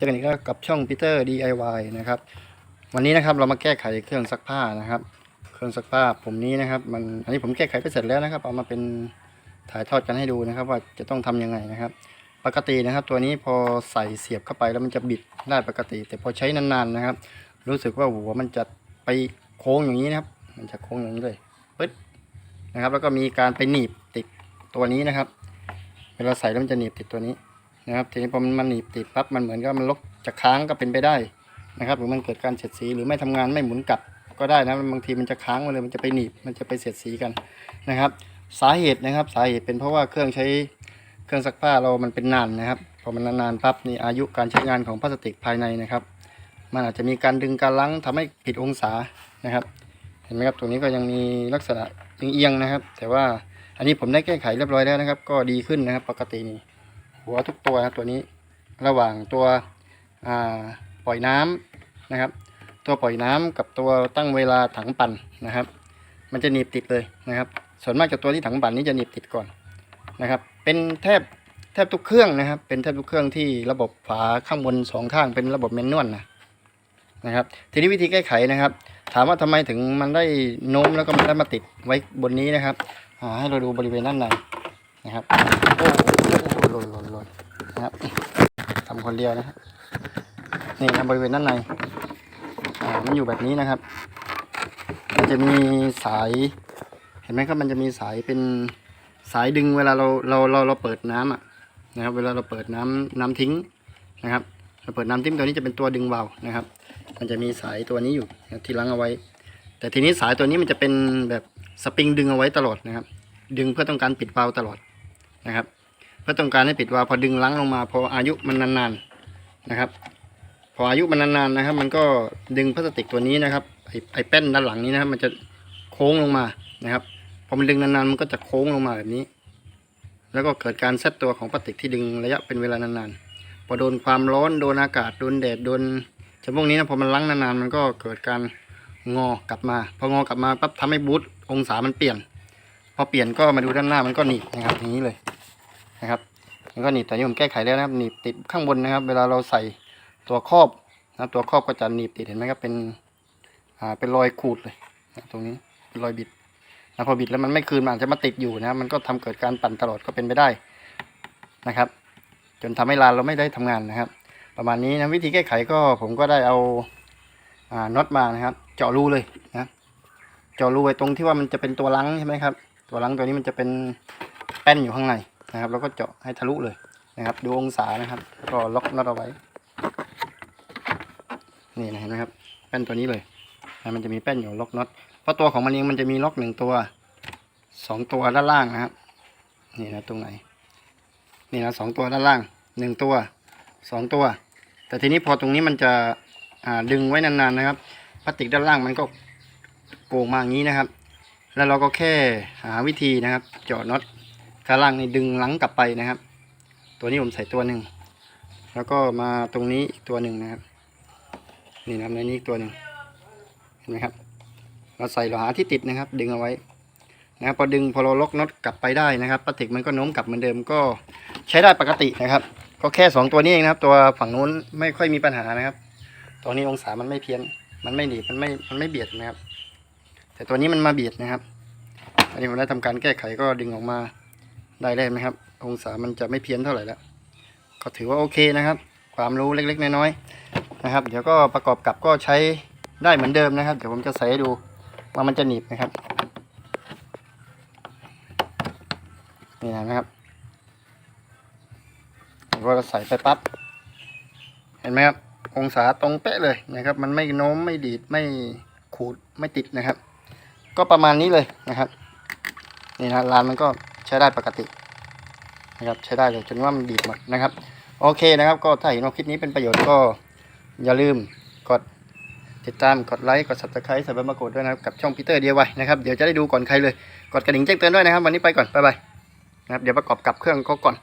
เจอกันอีกแล้วกับช่องพีเตอร์ DIY นะครับ วันนี้นะครับเรามาแก้ไขเครื่องซักผ้านะครับ เครื่องซักผ้าผมนี้นะครับมันอันนี้ผมแก้ไขไปเสร็จแล้วนะครับ เอามาเป็นถ่ายทอดกันให้ดูนะครับ ว่าจะต้องทำยังไงนะครับ ปกตินะครับ ตัวนี้พอใส่เสียบเข้าไปแล้วมันจะบิดได้ปกติ แต่พอใช้นานๆนะครับ รู้สึกว่าหัวมันจะไปโค้งอย่างนี้นะครับ มันจะโค้งอย่างนี้เลยปึ๊ดนะครับ แล้วก็มีการไปหนีบติดตัวนี้นะครับ เวลาใส่แล้วมันจะหนีบติดตัวนี้ นะครับทีนี้พอมันหนีบติดปั๊บมันเหมือนกับมันลกจะค้างก็เป็นไปได้นะครับ หรือมันเกิดการเสียดสีหรือไม่ทำงานไม่หมุนกลับก็ได้นะบางทีมันจะค้างมาเลยมันจะไปหนีบมันจะไปเสียดสีกันนะครับ สาเหตุนะครับสาเหตุเป็นเพราะว่าเครื่องใช้เครื่องซักผ้าเรามันเป็นนานนะครับพอมันนานๆปั๊บนี่อายุการใช้งานของพลาสติกภายในนะครับ มันอาจจะมีการดึงการลังทำให้ผิดองศานะครับ เห็นไหมครับตรงนี้ก็ยังมีลักษณะเอียงๆนะครับ แต่ว่าอันนี้ผมได้แก้ไขเรียบร้อยแล้วนะครับ ก็ดีขึ้นนะครับ ปกตินี่ หัวทุกตัวนะตัวนี้ ระหว่างตัวปล่อยน้ำนะครับ ตัวปล่อยน้ำกับตัวตั้งเวลาถังปั่นนะครับ มันจะหนีบติดเลยนะครับ ส่วนมากจากตัวที่ถังปั่นนี้จะหนีบติดก่อนนะครับ เป็นแทบแทบทุกเครื่องนะครับ เป็นแทบทุกเครื่องที่ระบบฝาข้างบนสองข้างเป็นระบบแมนนวลนะนะครับ ทีนี้วิธีแก้ไขนะครับ ถามว่าทำไมถึงมันได้โน้มแล้วก็มันได้มาติดไว้บนนี้นะครับให้เราดูบริเวณด้านในนะครับ หโหหล่นหล่นหล่นนะครับทำคนเดียวนะครับนี่นะบริเวณด้านในอ่ามันอยู่แบบนี้นะครับ มันจะมีสาย เห็นไหมครับ มันจะมีสายเป็นสายดึงเวลาเราเราเราเราเปิดน้ำอะนะครับ เวลาเราเปิดน้ำน้ำทิ้งนะครับ เราเปิดน้ำทิ้งตัวนี้จะเป็นตัวดึงวาล์วนะครับ มันจะมีสายตัวนี้อยู่ที่ลังเอาไว้ แต่ทีนี้สายตัวนี้มันจะเป็นแบบสปริงดึงเอาไว้ตลอดนะครับ ดึงเพื่อต้องการปิดวาล์วตลอดนะครับ เพื่อต้องการให้ปิดวาล์วพอดึงลังลงมา พออายุมันนานๆนะครับ พออายุมันนานๆนะครับ มันก็ดึงพลาสติกตัวนี้นะครับไอ้ไอ้แป้นด้านหลังนี้นะครับ มันจะโค้งลงมานะครับพอมันดึงนานๆมันก็จะโค้งลงมาแบบนี้ แล้วก็เกิดการเซตตัวของพลาสติกที่ดึงระยะเป็นเวลานานๆพอโดนความร้อนโดนอากาศโดนแดดโดนจำพวกนี้นะพอมันล้างนานๆมันก็เกิดการงอกลับมา พองอกลับมาปั๊บทำให้บูทองศามันเปลี่ยน พอเปลี่ยนก็มาดูด้านหน้ามันก็หนีบนะครับอย่างนี้เลย นะครับมันก็หนีบแต่นี่ผมแก้ไขแล้วนะครับหนีบติดข้างบนนะครับ เวลาเราใส่ตัวครอบนะครับตัวครอบก็จะหนีบติดเห็นไหมครับเป็นอ่าเป็นรอยขูดเลยนะตรงนี้เป็นรอยบิดนะพอบิดแล้วมันไม่คืนมันอาจจะมาติดอยู่นะมันก็ทำเกิดการปั่นตลอดก็เป็นไปได้นะครับ จนทำให้ลานเราไม่ได้ทำงานนะครับ ประมาณนี้นะวิธีแก้ไขก็ผมก็ได้เอาอ่าน็อตมานะครับ เจาะรูเลยนะเจาะรูไว้ตรงที่ว่ามันจะเป็นตัวลังใช่ไหมครับตัวลังตัวนี้มันจะเป็นแป้นอยู่ข้างใน นะครับแล้วก็เจาะให้ทะลุเลยนะครับ ดูองศานะครับแล้วก็ล็อกน็อตเอาไว้ นี่นะเห็นไหมครับแป้นตัวนี้เลยนะมันจะมีแป้นอยู่ล็อกน็อตเพราะตัวของมันเองมันจะมีล็อกหนึ่งตัวสองตัวด้านล่างนะครับนี่นะตรงไหนนี่นะสองตัวด้านล่างหนึ่งตัวสองตัว แต่ทีนี้พอตรงนี้มันจะดึงไว้นานๆนะครับพลาสติกด้านล่างมันก็โก่งมาอย่างนี้นะครับ แล้วเราก็แค่หาวิธีนะครับเจาะน็อต ข้างล่างนี่ดึงหลังกลับไปนะครับ ตัวนี้ผมใส่ตัวหนึ่ง แล้วก็มาตรงนี้อีกตัวหนึ่งนะครับ นี่นะครับในนี้อีกตัวหนึ่งเห็นไหมครับ เราใส่เราหาที่ติดนะครับ ดึงเอาไว้นะครับพอดึงพอเราล็อกน็อตกลับไปได้นะครับพลาติกมันก็โน้มกลับเหมือนเดิมก็ใช้ได้ปกตินะครับ ก็แค่สองตัวนี้เองนะครับ ตัวฝั่งนู้นไม่ค่อยมีปัญหานะครับ ตัวนี้องศามันไม่เพี้ยน มันไม่หนีบมันไม่มันไม่เบียดนะครับ แต่ตัวนี้มันมาเบียดนะครับ อันนี้ผมได้ทำการแก้ไขก็ดึงออกมา ได้เลยไหมครับ องศามันจะไม่เพี้ยนเท่าไหร่แล้วก็ถือว่าโอเคนะครับ ความรู้เล็กๆน้อยๆนะครับ เดี๋ยวก็ประกอบกับก็ใช้ได้เหมือนเดิมนะครับ เดี๋ยวผมจะใส่ให้ดูว่ามันจะหนีบนะครับนี่นะครับพอเราใส่ไปปั๊บเห็นไหมครับ องศาตรงเป๊ะเลยนะครับ มันไม่โน้มไม่ดีดไม่ขูดไม่ติดนะครับ ก็ประมาณนี้เลยนะครับ นี่นะลานมันก็ ใช้ได้ปกตินะครับใช้ได้เลยจนว่ามันดีดหมดนะครับโอเคนะครับ ก็ถ้าเห็นว่าคลิปนี้เป็นประโยชน์ก็อย่าลืมกดติดตามกดไลค์กด s u b สไครต์สับมากดด้วยนะครับกับช่องพีเตอร์เดียไว้นะครับเดี๋ยวจะได้ดูก่อนใครเลยกดกระดิ่งแจ้งเตือนด้วยนะครับ วันนี้ไปก่อนบ๊ายบายนะครับเดี๋ยวประกอบกับเครื่องก็ก่อน